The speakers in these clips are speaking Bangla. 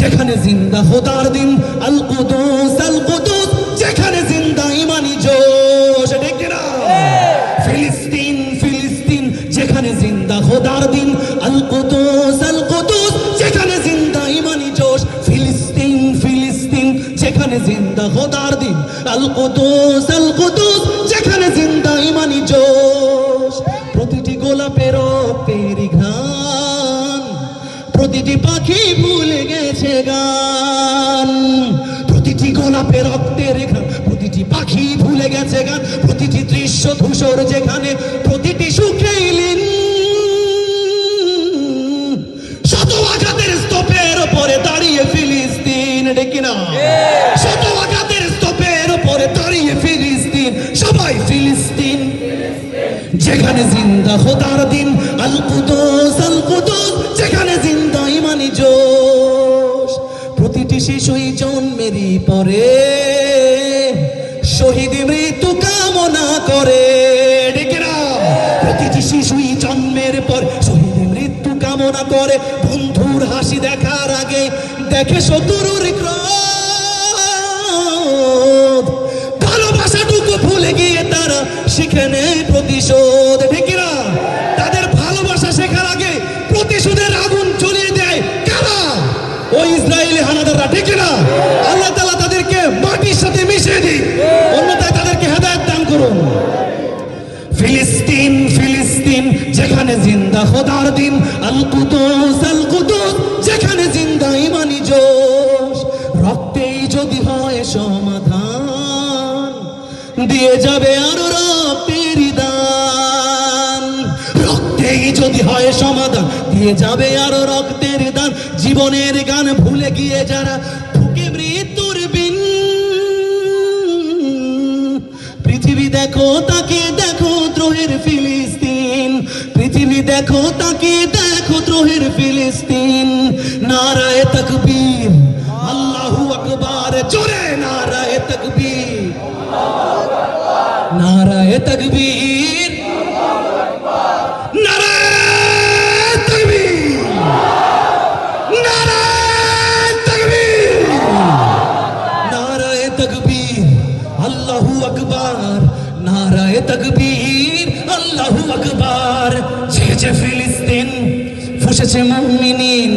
যেখানে জিন্দা খোদার দিন। আল কুদুস আল কুদুস, যেখানে জিন্দা ইমানি জোশ, ঠিক না ফিলিস্তিন ফিলিস্তিন, যেখানে জিন্দা খোদার দিন। আল কুদুস আল কুদুস, যেখানে জিন্দা ইমানি জোশ। ফিলিস্তিন ফিলিস্তিন, যেখানে জিন্দা খোদার দিন। আল কুদুস আল কুদুস, যেখানে জিন্দা ইমানি জোশ। প্রতিটি পাখি ভুলে গেছে গান। প্রতিটি গোলাপের রক্তের ঘ্রাণ প্রতিটি পাখি ভুলে গেছে গান। প্রতিটি দৃশ্য ধূসর যেখানে, প্রতিটি সুখে শত আঘাতের স্তূপের দাঁড়িয়ে ডেকে না শত আঘাতের স্তূপের দাঁড়িয়ে সবাই ফিলিস্তিন। যেখানে জিন্দা খোদার দিন আল কুদুস শিশুই জন্মেরই পরে, শহীদ মৃত্যু কামনা করে। প্রতিটি শিশুই জন্মের পর শহীদ মৃত্যু কামনা করে। বন্ধুর হাসি দেখার আগে দেখে শত্রুর ক্রোধ। ভালোবাসাটুকু ভুলে গিয়ে তারা শিখে নেয় প্রতিশোধ ঠিক না তাদের ভালোবাসা শেখার আগে প্রতিশোধের আগুন জ্বলিয়ে দেয় কারা ইসরায়েলি হানাদাররা ঠিক না আল্লাহ তাআলা তাদেরকে মাটির সাথে মিশিয়ে দিই অন্যথায় তাদেরকে হেদায়েত দান করুন। ফিলিস্তিন ফিলিস্তিন, যেখানে জিন্দা খোদার দিন আল কুদুস আল কুদুস যেখানে জিন্দা ইমানি জোশ। রক্তেই যদি হয় সমাধান, দিয়ে যাবে আরও রক্তের হয় সমাধান। দিয়ে যাবে আরও রক্তের দান। জীবনের গান ভুলে গিয়ে যারা ঢুকে মৃত্যুর বিন। পৃথিবী দেখো, তাকে দেখো দ্রোহের ফিলিস্তিন। পৃথিবী দেখো, তাকে দেখো দ্রোহের ফিলিস্তিন। নারায় তকবীর। আল্লাহু আকবার। জোরে, নারায় তকবীর। নারায় তকবীর। ফিলিস্তিন ফুসেছে মুমিনিন।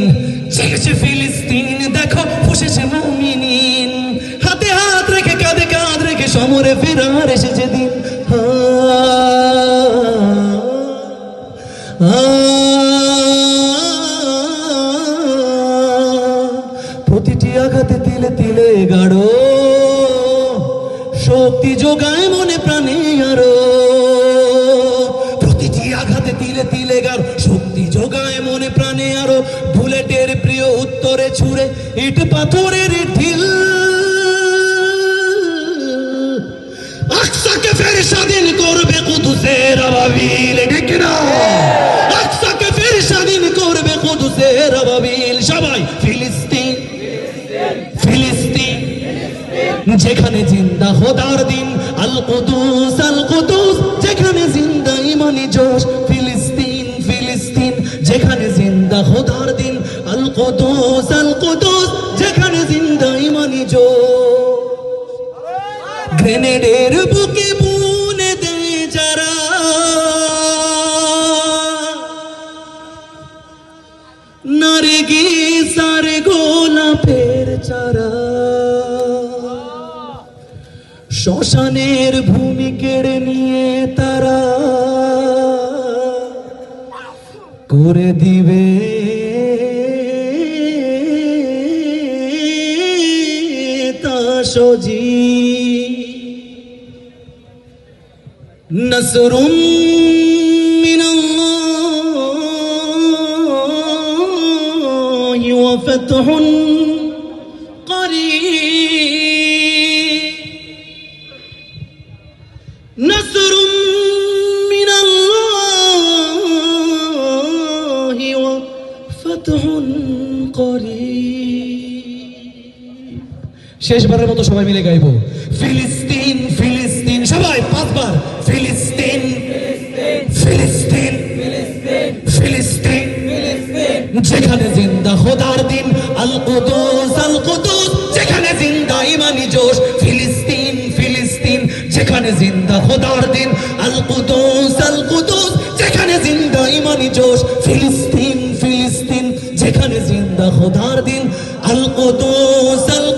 জেগেছে ফিলিস্তিন, দেখো, ফুসেছে মুমিনিন। হাতে হাত রেখে, কাঁধে কাঁধ রেখে সমরে ফেরার এসেছে দিন। প্রতিটি আঘাতে তিলে তিলে গাঢ়। শক্তি যোগায় মনে প্রাণে আরও। প্রতিটি আঘাতে তিলে তিলে গাঢ়। উত্তরে ছুড়ে ইট পাথরের ঢিল। আকসাকে ফের স্বাধীন করবে কুদুসের আবাবিল। ঠিক না আকসাকে ফের স্বাধীন করবে কুদুসের আবাবিল। সবাই ফিলিস্তিন ফিলিস্তিন। যেখানে জিন্দা খোদার দিন আল কুদুস আল কুদুস। যেখানে জিন্দা ইমানি জোশ কুদুস আল কুদুস, যেখানে জিন্দা ইমানি জোশ গ্রেনেডের বুকে বুনে দেয় যারা। নারে গে সারে গোলাপের চারা। শ্মশানের ভূমি কেড়ে নিয়ে তারা। করে দিবে সজি نصر من الله وفتح قريب۔ শেষবারের মতো সবাই মিলে গাইব। ফিলিস্তিন ফিলিস্তিন, সবাই পাঁচবার। ফিলিস্তিন ফিলিস্তিন ফিলিস্তিন। যেখানে জিন্দা হোদার দিন, আল কুদুস আল কুদুস। যেখানে জিন্দা ইমানি জোশ, ফিলিস্তিন ফিলিস্তিন। যেখানে জিন্দা হোদার দিন, আল কুদুস আল কুদুস। যেখানে জিন্দা ইমানি জোশ, ফিলিস্তিন ফিলিস্তিন। যেখানে জিন্দা হোদার দিন, আল কুদুস, আল